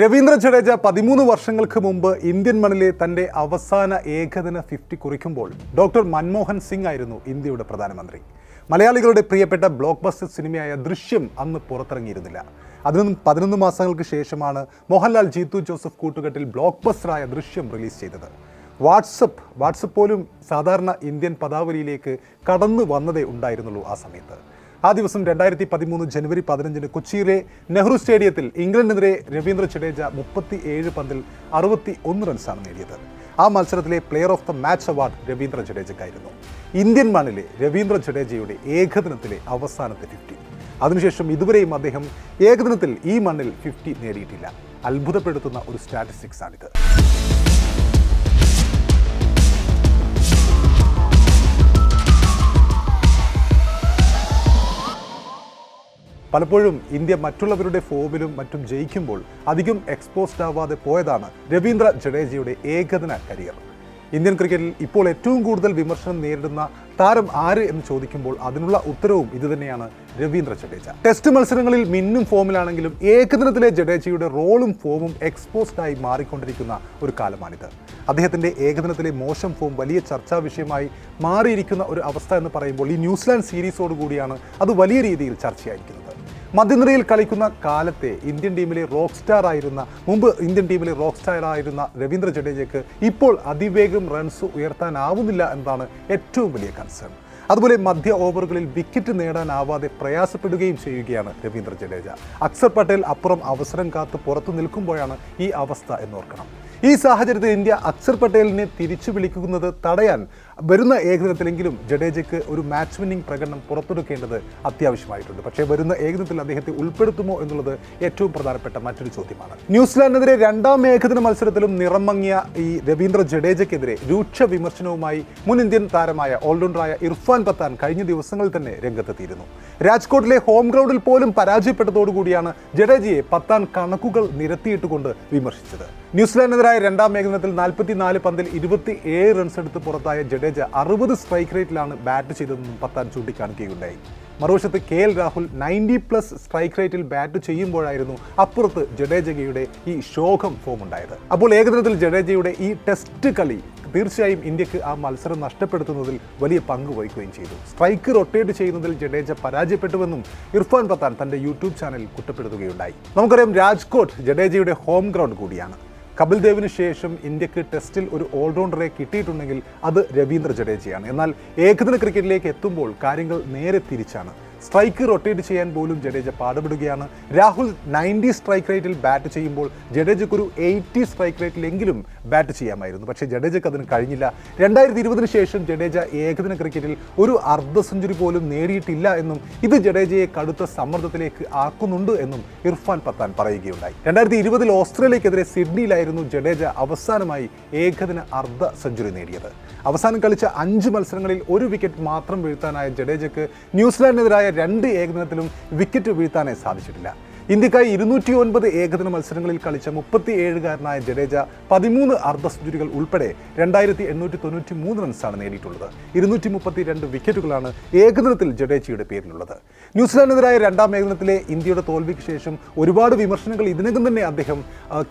രവീന്ദ്ര ജഡേജ പതിമൂന്ന് വർഷങ്ങൾക്ക് മുമ്പ് ഇന്ത്യൻ മണ്ണിലെ തന്റെ അവസാന ഏകദിന ഫിഫ്റ്റി കുറിക്കുമ്പോൾ ഡോക്ടർ മൻമോഹൻ സിംഗ് ആയിരുന്നു ഇന്ത്യയുടെ പ്രധാനമന്ത്രി. മലയാളികളുടെ പ്രിയപ്പെട്ട ബ്ലോക്ക് ബസ്റ്റർ സിനിമയായ ദൃശ്യം അന്ന് പുറത്തിറങ്ങിയിരുന്നില്ല. അതിനും പതിനൊന്ന് മാസങ്ങൾക്ക് ശേഷമാണ് മോഹൻലാൽ ജീത്തു ജോസഫ് കൂട്ടുകെട്ടിൽ ബ്ലോക്ക് ബസ്റ്ററായ ദൃശ്യം റിലീസ് ചെയ്തത്. വാട്സപ്പ് വാട്സപ്പ് പോലും സാധാരണ ഇന്ത്യൻ പദാവലിയിലേക്ക് കടന്നു വന്നതേ ഉണ്ടായിരുന്നുള്ളൂ ആ സമയത്ത്. ആ ദിവസം രണ്ടായിരത്തി പതിമൂന്ന് ജനുവരി പതിനഞ്ചിന് കൊച്ചിയിലെ നെഹ്റു സ്റ്റേഡിയത്തിൽ ഇംഗ്ലണ്ടിനെതിരെ രവീന്ദ്ര ജഡേജ മുപ്പത്തി ഏഴ് പന്തിൽ അറുപത്തി ഒന്ന് റൺസാണ് നേടിയത്. ആ മത്സരത്തിലെ player of the match award Ravindra ജഡേജയ്ക്കായിരുന്നു. Indian മണ്ണിലെ രവീന്ദ്ര ജഡേജയുടെ ഏകദിനത്തിലെ അവസാനത്തെ ഫിഫ്റ്റി അതിനുശേഷം ഇതുവരെയും അദ്ദേഹം ഏകദിനത്തിൽ ഈ മണ്ണിൽ ഫിഫ്റ്റി നേടിയിട്ടില്ല. അത്ഭുതപ്പെടുത്തുന്ന ഒരു സ്റ്റാറ്റിസ്റ്റിക്സ് പലപ്പോഴും ഇന്ത്യ മറ്റുള്ളവരുടെ ഫോമിലും മറ്റും ജയിക്കുമ്പോൾ അധികം എക്സ്പോസ്ഡ് ആവാതെ പോയതാണ് രവീന്ദ്ര ജഡേജയുടെ ഏകദിന കരിയർ. ഇന്ത്യൻ ക്രിക്കറ്റിൽ ഇപ്പോൾ ഏറ്റവും കൂടുതൽ വിമർശനം നേരിടുന്ന താരം ആര് എന്ന് ചോദിക്കുമ്പോൾ അതിനുള്ള ഉത്തരവും ഇതുതന്നെയാണ് രവീന്ദ്ര ജഡേജ. ടെസ്റ്റ് മത്സരങ്ങളിൽ മിന്നും ഫോമിലാണെങ്കിലും ഏകദിനത്തിലെ ജഡേജയുടെ റോളും ഫോമും എക്സ്പോസ്ഡ് ആയി മാറിക്കൊണ്ടിരിക്കുന്ന ഒരു കാലമാണിത്. അദ്ദേഹത്തിന്റെ ഏകദിനത്തിലെ മോശം ഫോം വലിയ ചർച്ചാ വിഷയമായി മാറിയിരിക്കുന്ന ഒരു അവസ്ഥ എന്ന് പറയുമ്പോൾ ഈ ന്യൂസിലാൻഡ് സീരീസോടുകൂടിയാണ് അത് വലിയ രീതിയിൽ ചർച്ചയായിരിക്കുന്നത്. മധ്യനിരയിൽ കളിക്കുന്ന കാലത്തെ ഇന്ത്യൻ ടീമിലെ റോക്ക് സ്റ്റാർ ആയിരുന്ന മുമ്പ് ഇന്ത്യൻ ടീമിലെ റോക്ക് സ്റ്റാർ ആയിരുന്ന രവീന്ദ്ര ജഡേജയ്ക്ക് ഇപ്പോൾ അതിവേഗം റൺസ് ഉയർത്താനാവുന്നില്ല എന്നതാണ് ഏറ്റവും വലിയ കൺസേൺ അതുപോലെ മധ്യ ഓവറുകളിൽ വിക്കറ്റ് നേടാനാവാതെ പ്രയാസപ്പെടുകയും ചെയ്യുകയാണ് രവീന്ദ്ര ജഡേജ. അക്സർ പട്ടേൽ അപ്പുറം അവസരം കാത്ത് പുറത്തു നിൽക്കുമ്പോഴാണ് ഈ അവസ്ഥ എന്നോർക്കണം. ഈ സാഹചര്യത്തിൽ ഇന്ത്യ അക്സർ പട്ടേലിനെ തിരിച്ചു വിളിക്കുന്നത് തടയാൻ വരുന്ന ഏകദിനത്തിലെങ്കിലും ജഡേജയ്ക്ക് ഒരു മാച്ച് വിന്നിംഗ് പ്രകടനം പുറത്തെടുക്കേണ്ടത് അത്യാവശ്യമായിട്ടുണ്ട്. പക്ഷേ വരുന്ന ഏകദിനത്തിൽ അദ്ദേഹത്തെ ഉൾപ്പെടുത്തുമോ എന്നുള്ളത് ഏറ്റവും പ്രധാനപ്പെട്ട മറ്റൊരു ചോദ്യമാണ്. ന്യൂസിലാൻഡിനെതിരെ രണ്ടാം ഏകദിന മത്സരത്തിലും നിറമങ്ങിയ ഈ രവീന്ദ്ര ജഡേജയ്ക്കെതിരെ രൂക്ഷ വിമർശനവുമായി മുൻ ഇന്ത്യൻ താരമായ ഓൾറൗണ്ടറായ ഇർഫാൻ പത്താൻ കഴിഞ്ഞ ദിവസങ്ങളിൽ തന്നെ രംഗത്തെത്തിയിരുന്നു. രാജ്കോട്ടിലെ ഹോം ഗ്രൗണ്ടിൽ പോലും പരാജയപ്പെട്ടതോടുകൂടിയാണ് ജഡേജയെ പത്താൻ കണക്കുകൾ നിരത്തിയിട്ടുകൊണ്ട് വിമർശിച്ചത്. ന്യൂസിലാൻഡിനെതിരായ രണ്ടാം ഏകദിനത്തിൽ നാൽപ്പത്തിനാല് പന്തിൽ ഇരുപത്തി ഏഴ് റൺസ് എടുത്ത് പുറത്തായ ജഡേജ അറുപത് സ്ട്രൈക്ക് റേറ്റിലാണ് ബാറ്റ് ചെയ്തതെന്നും പത്താൻ ചൂണ്ടിക്കാണിക്കുകയുണ്ടായി. മറുവശത്ത് K L Rahul ninety plus strike റേറ്റിൽ ബാറ്റ് ചെയ്യുമ്പോഴായിരുന്നു അപ്പുറത്ത് ജഡേജയുടെ ഈ ശോകം ഫോം ഉണ്ടായത്. അപ്പോൾ ഏകദിനത്തിൽ ജഡേജയുടെ ഈ ടെസ്റ്റ് കളി തീർച്ചയായും ഇന്ത്യയ്ക്ക് ആ മത്സരം നഷ്ടപ്പെടുത്തുന്നതിൽ വലിയ പങ്ക് വഹിക്കുകയും ചെയ്തു. സ്ട്രൈക്ക് റൊട്ടേറ്റ് ചെയ്യുന്നതിൽ ജഡേജ പരാജയപ്പെട്ടുവെന്നും ഇർഫാൻ പത്താൻ തന്റെ യൂട്യൂബ് ചാനലിൽ കുറ്റപ്പെടുത്തുകയുണ്ടായി. നമുക്കറിയാം രാജ്കോട്ട് ജഡേജയുടെ ഹോം ഗ്രൗണ്ട് കൂടിയാണ്. കപിൽ ദേവിന് ശേഷം ഇന്ത്യയ്ക്ക് ടെസ്റ്റിൽ ഒരു ഓൾറൗണ്ടറെ കിട്ടിയിട്ടുണ്ടെങ്കിൽ അത് രവീന്ദ്ര ജഡേജയാണ്. എന്നാൽ ഏകദിന ക്രിക്കറ്റിലേക്ക് എത്തുമ്പോൾ കാര്യങ്ങൾ നേരെ തിരിച്ചാണ്. സ്ട്രൈക്ക് റൊട്ടേറ്റ് ചെയ്യാൻ പോലും ജഡേജ പാടുപെടുകയാണ്. രാഹുൽ നയന്റി സ്ട്രൈക്ക് റേറ്റിൽ ബാറ്റ് ചെയ്യുമ്പോൾ ജഡേജയ്ക്ക് ഒരു എയ്റ്റി സ്ട്രൈക്ക് റേറ്റിലെങ്കിലും ബാറ്റ് ചെയ്യാമായിരുന്നു. പക്ഷേ ജഡേജയ്ക്ക് അതിന് കഴിഞ്ഞില്ല. രണ്ടായിരത്തി ഇരുപതിന് ശേഷം ജഡേജ ഏകദിന ക്രിക്കറ്റിൽ ഒരു അർദ്ധ സെഞ്ചുറി പോലും നേടിയിട്ടില്ല എന്നും ഇത് ജഡേജയെ കടുത്ത സമ്മർദ്ദത്തിലേക്ക് ആക്കുന്നുണ്ട് എന്നും ഇർഫാൻ പത്താൻ പറയുകയുണ്ടായി. രണ്ടായിരത്തി ഇരുപതിൽ ഓസ്ട്രേലിയക്കെതിരെ സിഡ്നിയിലായിരുന്നു ജഡേജ അവസാനമായി ഏകദിന അർദ്ധ സെഞ്ചുറി നേടിയത്. അവസാനം കളിച്ച അഞ്ച് മത്സരങ്ങളിൽ ഒരു വിക്കറ്റ് മാത്രം വീഴ്ത്താനായ ജഡേജയ്ക്ക് ന്യൂസിലാൻഡിനെതിരായ രണ്ട് ഏകദിനത്തിലും വിക്കറ്റ് വീഴ്ത്താനേ സാധിച്ചിട്ടില്ല. ഇന്ത്യക്കായി ഇരുന്നൂറ്റി ഒൻപത് ഏകദിന മത്സരങ്ങളിൽ കളിച്ച മുപ്പത്തി ഏഴുകാരനായ ജഡേജ പതിമൂന്ന് അർദ്ധ സെഞ്ചുറികൾ ഉൾപ്പെടെ രണ്ടായിരത്തി എണ്ണൂറ്റി തൊണ്ണൂറ്റി മൂന്ന് റൺസാണ് നേടിയിട്ടുള്ളത്. ഇരുന്നൂറ്റി മുപ്പത്തി രണ്ട് വിക്കറ്റുകളാണ് ഏകദിനത്തിൽ ജഡേജയുടെ പേരിലുള്ളത്. ന്യൂസിലാൻഡിനെതിരായ രണ്ടാം ഏകദിനത്തിലെ ഇന്ത്യയുടെ തോൽവിക്ക് ശേഷം ഒരുപാട് വിമർശനങ്ങൾ ഇതിനകം തന്നെ അദ്ദേഹം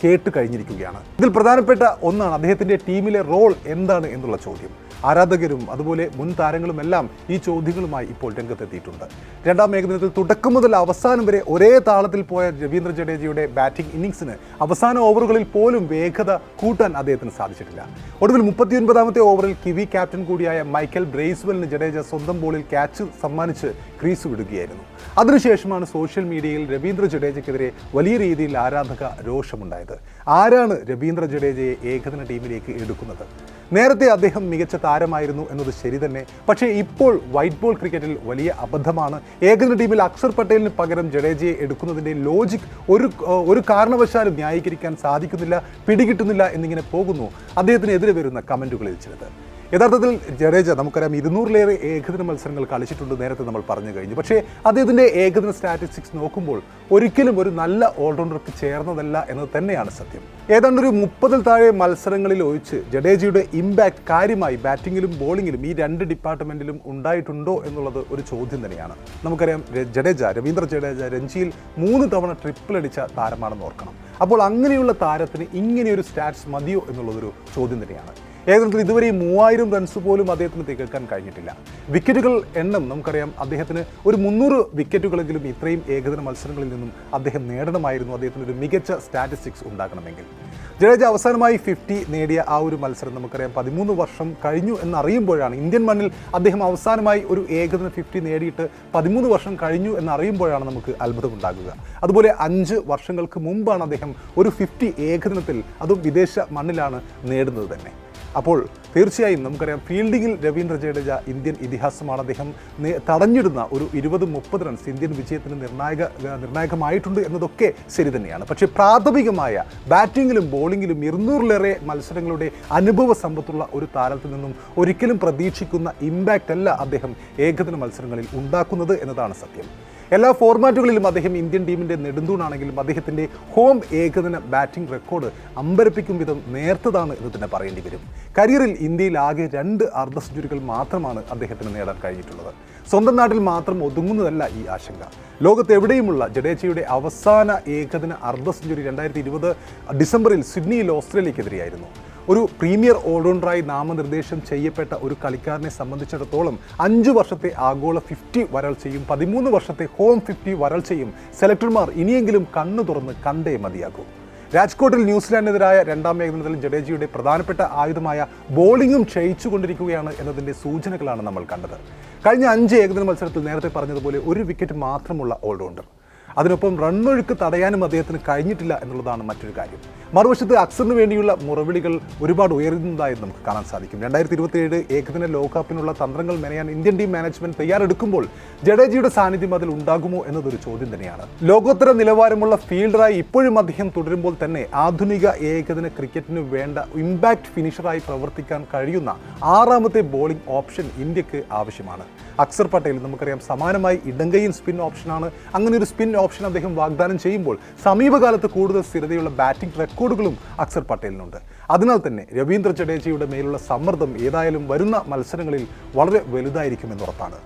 കേട്ട് കഴിഞ്ഞിരിക്കുകയാണ്. ഇതിൽ പ്രധാനപ്പെട്ട ഒന്നാണ് അദ്ദേഹത്തിന്റെ ടീമിലെ റോൾ എന്താണ് എന്നുള്ള ചോദ്യം. ആരാധകരും അതുപോലെ മുൻ താരങ്ങളുമെല്ലാം ഈ ചോദ്യങ്ങളുമായി ഇപ്പോൾ രംഗത്തെത്തിയിട്ടുണ്ട്. രണ്ടാം ഏകദിനത്തിൽ തുടക്കം മുതൽ അവസാനം വരെ ഒരേ താളത്തിൽ പോയ രവീന്ദ്ര ജഡേജയുടെ ബാറ്റിംഗ് ഇന്നിങ്സിന് അവസാന ഓവറുകളിൽ പോലും വേഗത കൂട്ടാൻ അദ്ദേഹത്തിന് സാധിച്ചിട്ടില്ല. ഒടുവിൽ മുപ്പത്തിയൊൻപതാമത്തെ ഓവറിൽ കിവി ക്യാപ്റ്റൻ കൂടിയായ മൈക്കൽ ബ്രേസ്വെലിന് ജഡേജ സ്വന്തം ബോളിൽ ക്യാച്ച് സമ്മാനിച്ച് ക്രീസ് വിടുകയായിരുന്നു. അതിനുശേഷമാണ് സോഷ്യൽ മീഡിയയിൽ രവീന്ദ്ര ജഡേജയ്ക്കെതിരെ വലിയ രീതിയിൽ ആരാധക രോഷമുണ്ടായത്. ആരാണ് രവീന്ദ്ര ജഡേജയെ ഏകദിന ടീമിലേക്ക് എടുക്കുന്നത്? നേരത്തെ അദ്ദേഹം മികച്ച താരമായിരുന്നു എന്നത് ശരി തന്നെ. പക്ഷേ ഇപ്പോൾ വൈറ്റ് ബോൾ ക്രിക്കറ്റിൽ വലിയ അബദ്ധമാണ്. ഏകദിന ടീമിൽ അക്സർ പട്ടേലിന് പകരം ജഡേജയെ എടുക്കുന്നതിന്റെ ലോജിക് ഒരു ഒരു കാരണവശാലും ന്യായീകരിക്കാൻ സാധിക്കുന്നില്ല പിടികിട്ടുന്നില്ല എന്നിങ്ങനെ പോകുന്നു. അദ്ദേഹത്തിനെതിരെ വരുന്ന കമന്റുകളിൽ ചിലത്. യഥാർത്ഥത്തിൽ ജഡേജ നമുക്കറിയാം ഇരുന്നൂറിലേറെ ഏകദിന മത്സരങ്ങൾ കളിച്ചിട്ടുണ്ട് നേരത്തെ നമ്മൾ പറഞ്ഞു കഴിഞ്ഞു. പക്ഷേ അദ്ദേഹത്തിന്റെ ഏകദിന സ്റ്റാറ്റിസ്റ്റിക്സ് നോക്കുമ്പോൾ ഒരിക്കലും ഒരു നല്ല ഓൾറൗണ്ടർക്ക് ചേർന്നതല്ല എന്നത് തന്നെയാണ് സത്യം. ഏതാണ്ട് ഒരു മുപ്പതിൽ താഴെ മത്സരങ്ങളിൽ ഒഴിച്ച് ജഡേജയുടെ ഇമ്പാക്റ്റ് കാര്യമായി ബാറ്റിങ്ങിലും ബോളിങ്ങിലും ഈ രണ്ട് ഡിപ്പാർട്ട്മെന്റിലും ഉണ്ടായിട്ടുണ്ടോ എന്നുള്ളത് ഒരു ചോദ്യം തന്നെയാണ്. നമുക്കറിയാം ജഡേജ രവീന്ദ്ര ജഡേജ രഞ്ജിയിൽ മൂന്ന് തവണ ട്രിപ്പിൾ അടിച്ച താരമാണെന്ന് ഓർക്കണം. അപ്പോൾ അങ്ങനെയുള്ള താരത്തിന് ഇങ്ങനെയൊരു സ്റ്റാറ്റ്സ് മതിയോ എന്നുള്ളതൊരു ചോദ്യം തന്നെയാണ്. ഏകദിനത്തിൽ ഇതുവരെ മൂവായിരം റൺസ് പോലും അദ്ദേഹത്തിന് തികക്കാൻ കഴിഞ്ഞിട്ടില്ല. വിക്കറ്റുകൾ എണ്ണം നമുക്കറിയാം അദ്ദേഹത്തിന് ഒരു മുന്നൂറ് വിക്കറ്റുകളെങ്കിലും ഇത്രയും ഏകദിന മത്സരങ്ങളിൽ നിന്നും അദ്ദേഹം നേടണമായിരുന്നു. അദ്ദേഹത്തിന് ഒരു മികച്ച സ്റ്റാറ്റിസ്റ്റിക്സ് ഉണ്ടാക്കണമെങ്കിൽ ജഡേജ അവസാനമായി ഫിഫ്റ്റി നേടിയ ആ ഒരു മത്സരം നമുക്കറിയാം പതിമൂന്ന് വർഷം കഴിഞ്ഞു എന്നറിയുമ്പോഴാണ് ഇന്ത്യൻ മണ്ണിൽ അദ്ദേഹം അവസാനമായി ഒരു ഏകദിന ഫിഫ്റ്റി നേടിയിട്ട് പതിമൂന്ന് വർഷം കഴിഞ്ഞു എന്നറിയുമ്പോഴാണ് നമുക്ക് അത്ഭുതമുണ്ടാകുക. അതുപോലെ അഞ്ച് വർഷങ്ങൾക്ക് മുമ്പാണ് അദ്ദേഹം ഒരു ഫിഫ്റ്റി ഏകദിനത്തിൽ അതും വിദേശ മണ്ണിലാണ് നേടുന്നത് തന്നെ. അപ്പോൾ തീർച്ചയായും നമുക്കറിയാം ഫീൽഡിങ്ങിൽ രവീന്ദ്ര ജഡേജ ഇന്ത്യൻ ഇതിഹാസമാണ്. അദ്ദേഹം തടഞ്ഞിടുന്ന ഒരു ഇരുപത് മുപ്പത് റൺസ് ഇന്ത്യൻ വിജയത്തിന് നിർണായക നിർണായകമായിട്ടുണ്ട് എന്നതൊക്കെ ശരി തന്നെയാണ്. പക്ഷേ പ്രാഥമികമായ ബാറ്റിങ്ങിലും ബോളിങ്ങിലും ഇരുന്നൂറിലേറെ മത്സരങ്ങളുടെ അനുഭവ സമ്പത്തുള്ള ഒരു താരത്തിൽ നിന്നും ഒരിക്കലും പ്രതീക്ഷിക്കുന്ന ഇമ്പാക്റ്റ് അല്ല അദ്ദേഹം ഏകദിന മത്സരങ്ങളിൽ ഉണ്ടാക്കുന്നത് എന്നതാണ് സത്യം. എല്ലാ ഫോർമാറ്റുകളിലും അദ്ദേഹം ഇന്ത്യൻ ടീമിന്റെ നെടുന്തൂണാണെങ്കിലും അദ്ദേഹത്തിന്റെ ഹോം ഏകദിന ബാറ്റിംഗ് റെക്കോർഡ് അമ്പരപ്പിക്കും വിധം നേർത്തതാണ് എന്ന് തന്നെ പറയേണ്ടി വരും. കരിയറിൽ ഇന്ത്യയിൽ ആകെ രണ്ട് അർദ്ധ സെഞ്ചുറികൾ മാത്രമാണ് അദ്ദേഹത്തിന് നേടാൻ കഴിഞ്ഞിട്ടുള്ളത്. സ്വന്തം നാട്ടിൽ മാത്രം ഒതുങ്ങുന്നതല്ല ഈ ആശങ്ക. ലോകത്തെവിടെയുമുള്ള ജഡേജയുടെ അവസാന ഏകദിന അർദ്ധ സെഞ്ചുറി രണ്ടായിരത്തി ഇരുപത് ഡിസംബറിൽ സിഡ്നിയിൽ ഓസ്ട്രേലിയക്കെതിരെയായിരുന്നു. ഒരു പ്രീമിയർ ഓൾറൗണ്ടറായി നാമനിർദ്ദേശം ചെയ്യപ്പെട്ട ഒരു കളിക്കാരനെ സംബന്ധിച്ചിടത്തോളം അഞ്ച് വർഷത്തെ ആഗോള ഫിഫ്റ്റി വരൾച്ചയും പതിമൂന്ന് വർഷത്തെ ഹോം ഫിഫ്റ്റി വരൾച്ചയും സെലക്ടർമാർ ഇനിയെങ്കിലും കണ്ണു തുറന്ന് കണ്ടേ മതിയാകൂ. രാജ്കോട്ടിൽ ന്യൂസിലാൻഡിനെതിരായ രണ്ടാം ഏകദിനത്തിൽ ജഡേജയുടെ പ്രധാനപ്പെട്ട ആയുധമായ ബോളിംഗും ക്ഷയിച്ചുകൊണ്ടിരിക്കുകയാണ് എന്നതിന്റെ സൂചനകളാണ് നമ്മൾ കണ്ടത്. കഴിഞ്ഞ അഞ്ച് ഏകദിന മത്സരത്തിൽ നേരത്തെ പറഞ്ഞതുപോലെ ഒരു വിക്കറ്റ് മാത്രമുള്ള ഓൾറൗണ്ടർ അതിനൊപ്പം റണ്ണൊഴുക്ക് തടയാനും അദ്ദേഹത്തിന് കഴിഞ്ഞിട്ടില്ല എന്നുള്ളതാണ് മറ്റൊരു കാര്യം. മറുവശത്ത് അക്സറിന് വേണ്ടിയുള്ള മുറവിളികൾ ഒരുപാട് ഉയരുന്നതായി നമുക്ക് കാണാൻ സാധിക്കും. രണ്ടായിരത്തി ഇരുപത്തിയേഴ് ഏകദിന ലോകകപ്പിനുള്ള തന്ത്രങ്ങൾ മെനയാൻ ഇന്ത്യൻ ടീം മാനേജ്മെന്റ് തയ്യാറെടുക്കുമ്പോൾ ജഡേജിയുടെ സാന്നിധ്യം അതിൽ ഉണ്ടാകുമോ എന്നതൊരു ചോദ്യം തന്നെയാണ്. ലോകോത്തര നിലവാരമുള്ള ഫീൽഡറായി ഇപ്പോഴും അദ്ദേഹം തുടരുമ്പോൾ തന്നെ ആധുനിക ഏകദിന ക്രിക്കറ്റിന് വേണ്ട ഇമ്പാക്റ്റ് ഫിനിഷറായി പ്രവർത്തിക്കാൻ കഴിയുന്ന ആറാമത്തെ ബോളിംഗ് ഓപ്ഷൻ ഇന്ത്യയ്ക്ക് ആവശ്യമാണ്. അക്സർ പട്ടേൽ നമുക്കറിയാം സമാനമായി ഇടങ്കയിൽ സ്പിൻ ഓപ്ഷനാണ് അങ്ങനെ ഒരു സ്പിൻ ഓപ്ഷൻ അദ്ദേഹം വാഗ്ദാനം ചെയ്യുമ്പോൾ സമീപകാലത്ത് കൂടുതൽ സ്ഥിരതയുള്ള ബാറ്റിംഗ് റെക്കോർഡുകളും അക്സർ പട്ടേലിനുണ്ട്. അതിനാൽ തന്നെ രവീന്ദ്ര ജഡേജയുടെ മേലുള്ള സമ്മർദ്ദം ഏതായാലും വരുന്ന മത്സരങ്ങളിൽ വളരെ വലുതായിരിക്കുമെന്ന് ഉറപ്പാണ്.